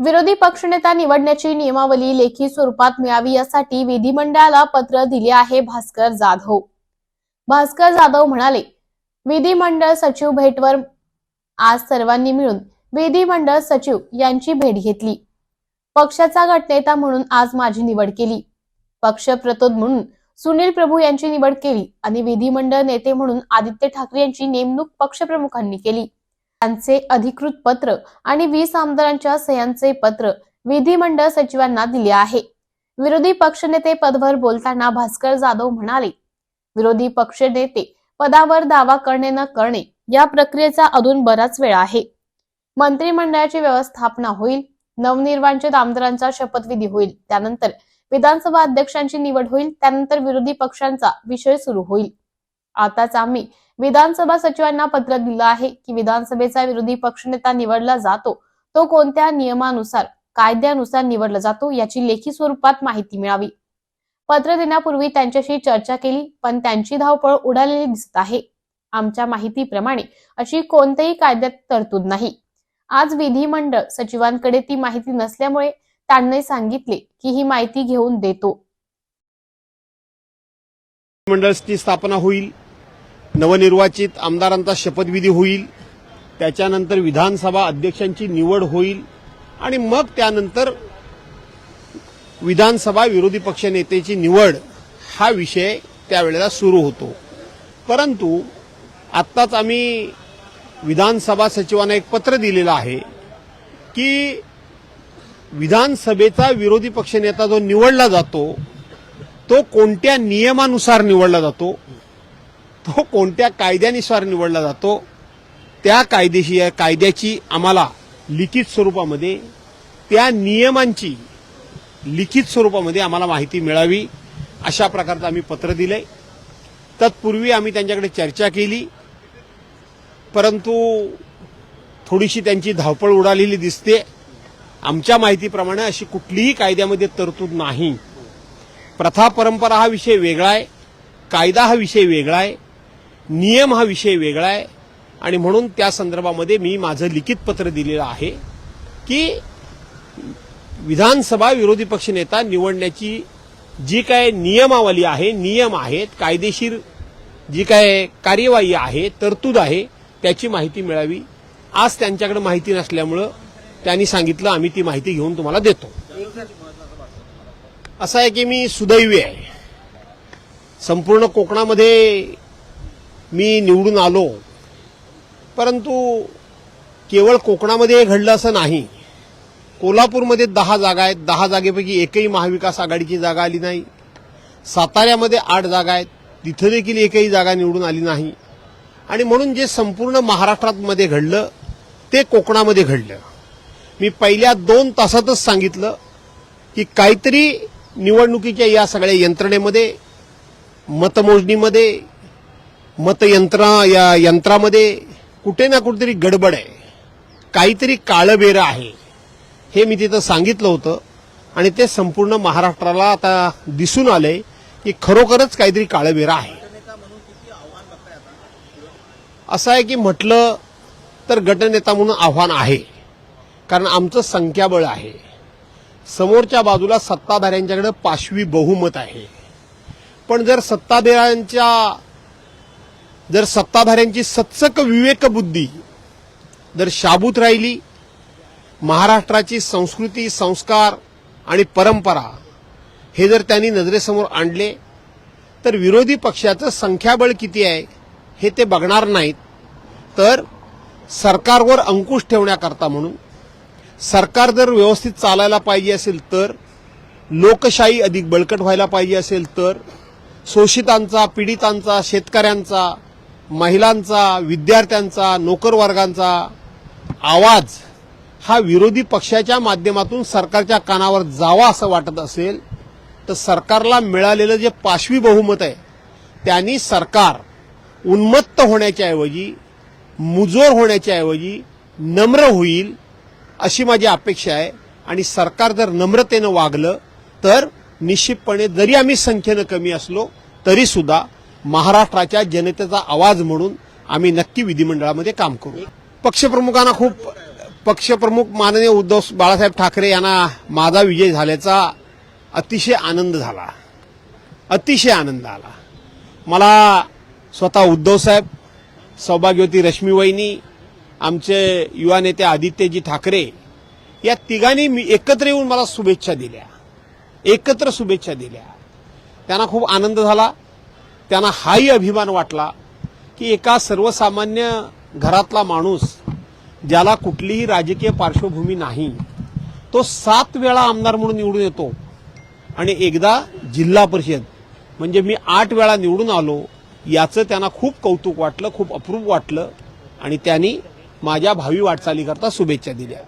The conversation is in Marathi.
विरोधी पक्षनेता निवडण्याची नियमावली लेखी स्वरूपात मिळावी यासाठी विधिमंडळाला पत्र दिले आहे भास्कर जाधव. भास्कर जाधव म्हणाले विधिमंडळ सचिव भेटवर आज सर्वांनी मिळून विधिमंडळ सचिव यांची भेट घेतली. पक्षाचा गटनेता म्हणून आज माझी निवड केली. पक्ष प्रतोद म्हणून सुनील प्रभू यांची निवड केली आणि विधिमंडळ नेते म्हणून आदित्य ठाकरे यांची नेमणूक पक्षप्रमुखांनी केली. यांचे अधिकृत पत्र आणि वीस आमदारांच्या सह्यांचे पत्र विधिमंडळ सचिवांना दिले आहे. विरोधी पक्षनेते पदवर बोलताना भास्कर जाधव म्हणाले विरोधी पक्षनेते पदावर दावा करणे न करणे या प्रक्रियेचा अजून बराच वेळ आहे. मंत्रिमंडळाची व्यवस्थापना होईल नवनिर्वाचित आमदारांचा शपथविधी होईल त्यानंतर विधानसभा अध्यक्षांची निवड होईल त्यानंतर विरोधी पक्षांचा विषय सुरू होईल. आताच आम्ही विधानसभा सचिवांना पत्र दिलं आहे की विधानसभेचा विरोधी पक्षनेता निवडला जातो. तो कोणत्या नियमानुसार कायद्यानुसार निवडला जातो याची लेखी स्वरूपात माहिती मिळावी. पत्र देण्यापूर्वी त्यांच्याशी चर्चा केली पण त्यांची धावपळ उडालेली दिसत आहे. आमच्या माहितीप्रमाणे अशी कोणत्याही कायद्यात तरतूद नाही. आज विधिमंडळ सचिवांकडे ती माहिती नसल्यामुळे त्यांनी सांगितले की ही माहिती घेऊन देतो. मंडळची स्थापना होईल नवनिर्वाचित आमदारांचा शपथविधी होईल त्याच्यानंतर विधानसभा अध्यक्षांची निवड होईल आणि मग त्यानंतर विधानसभा विरोधी पक्षनेतेची निवड हा विषय त्यावेळेला सुरू होतो. परंतु आत्ताच आम्ही विधानसभा सचिवांना एक पत्र दिलेलं आहे की विधानसभेचा विरोधी पक्षनेता जो निवडला जातो तो कोणत्या नियमानुसार निवडला जातो? तो कोणत्या कायद्यानुसार निवडला जातो? त्या कायदेशी कायद्याची आम्हाला लिखित स्वरूपामध्ये त्या नियमांची लिखित स्वरूपामध्ये आम्हाला माहिती मिळावी अशा प्रकारचं आम्ही पत्र दिलंय. तत्पूर्वी आम्ही त्यांच्याकडे चर्चा केली. परंतु थोडीशी त्यांची धावपळ उडालेली दिसते. आमच्या माहितीप्रमाणे अशी कुठलीही कायद्यामध्ये तरतूद नाही. प्रथा परंपरा हा विषय वेगळा आहे. कायदा हा विषय वेगळा आहे. नियम हा विषय वेगळा आहे. आणि म्हणून त्या संदर्भामध्ये मी माझं लिखित पत्र दिलेलं आहे की विधानसभा विरोधी पक्षनेता निवडण्याची जी काय नियमावली आहे नियम आहेत कायदेशीर जी काय कार्यवाही आहे तरतूद आहे त्याची माहिती मिळावी. आज त्यांच्याकडे माहिती नसल्यामुळं त्यांनी सांगितलं आम्ही ती माहिती घेऊन तुम्हाला देतो. असं आहे की मी सुदैवी आहे. संपूर्ण कोकणामध्ये मी निवडून आलो परंतु केवळ कोकणामध्ये हे घडलं असं नाही. कोल्हापूरमध्ये दहा जागा आहेत. दहा जागेपैकी एकही महाविकास आघाडीची जागा आली नाही. साताऱ्यामध्ये आठ जागा आहेत. तिथं देखील एकही जागा निवडून आली नाही. आणि म्हणून जे संपूर्ण महाराष्ट्रामध्ये घडलं ते कोकणामध्ये घडलं. मी पहिल्या दोन तासातच सांगितलं की काहीतरी निवडणुकीच्या या सगळ्या यंत्रणेमध्ये मतमोजणीमध्ये मतयंत्र या यंत्रामध्ये कुठे ना कुठेतरी गडबड आहे. काहीतरी काळबेरं आहे. हे मी तिथं सांगितलं होतं आणि ते संपूर्ण महाराष्ट्राला आता दिसून आलंय की खरोखरच काहीतरी काळबेरं आहे. असं आहे की म्हटलं तर गटनेता म्हणून आव्हान आहे. कारण आमचं संख्याबळ आहे. समोरच्या बाजूला सत्ताधाऱ्यांच्याकडे पाशवी बहुमत आहे. पण जर सत्ताधाऱ्यांच्या जर सत्ताधाऱ्यांची सत्सक विवेकबुद्धी जर शाबूत राहिली महाराष्ट्राची संस्कृती संस्कार आणि परंपरा हे जर त्यांनी नजरेसमोर आणले तर विरोधी पक्षाचं संख्याबळ किती आहे हे ते बघणार नाहीत. तर सरकारवर अंकुश ठेवण्याकरता म्हणून सरकार जर व्यवस्थित चालायला पाहिजे असेल तर लोकशाही अधिक बळकट व्हायला पाहिजे असेल तर शोषितांचा पीडितांचा शेतकऱ्यांचा महिलांचा विद्यार्थ्यांचा नोकरवर्गांचा आवाज हा विरोधी पक्षाच्या माध्यमातून सरकारच्या कानावर जावा असं वाटत असेल तर सरकारला मिळालेलं जे पाशवी बहुमत आहे त्यांनी सरकार उन्मत्त होण्याच्याऐवजी मुजोर होण्याच्याऐवजी नम्र होईल अशी माझी अपेक्षा आहे. आणि सरकार जर नम्रतेनं वागलं तर निश्चितपणे जरी आम्ही संख्येनं कमी असलो तरी सुद्धा महाराष्ट्राच्या जनतेचा आवाज म्हणून आम्ही नक्की विधिमंडळामध्ये काम करू. पक्षप्रमुखांना खूप पक्षप्रमुख माननीय उद्धव बाळासाहेब ठाकरे यांना माझा विजय झाल्याचा अतिशय आनंद झाला. अतिशय आनंद आला. मला स्वतः उद्धव साहेब सौभाग्यवती रश्मी वहिनी आमचे युवा नेते आदित्यजी ठाकरे या तिघांनी मी एकत्र येऊन मला शुभेच्छा दिल्या. एकत्र शुभेच्छा दिल्या. त्यांना खूप आनंद झाला. त्यांना हाही अभिमान वाटला की एका सर्वसामान्य घरातला माणूस ज्याला कुठलीही राजकीय पार्श्वभूमी नाही तो सात वेळा आमदार म्हणून निवडून येतो आणि एकदा जिल्हा परिषद म्हणजे मी आठ वेळा निवडून आलो याचं त्यांना खूप कौतुक वाटलं खूप अप्रूप वाटलं आणि त्यांनी माझ्या भावी वाटचालीकरता शुभेच्छा दिल्या.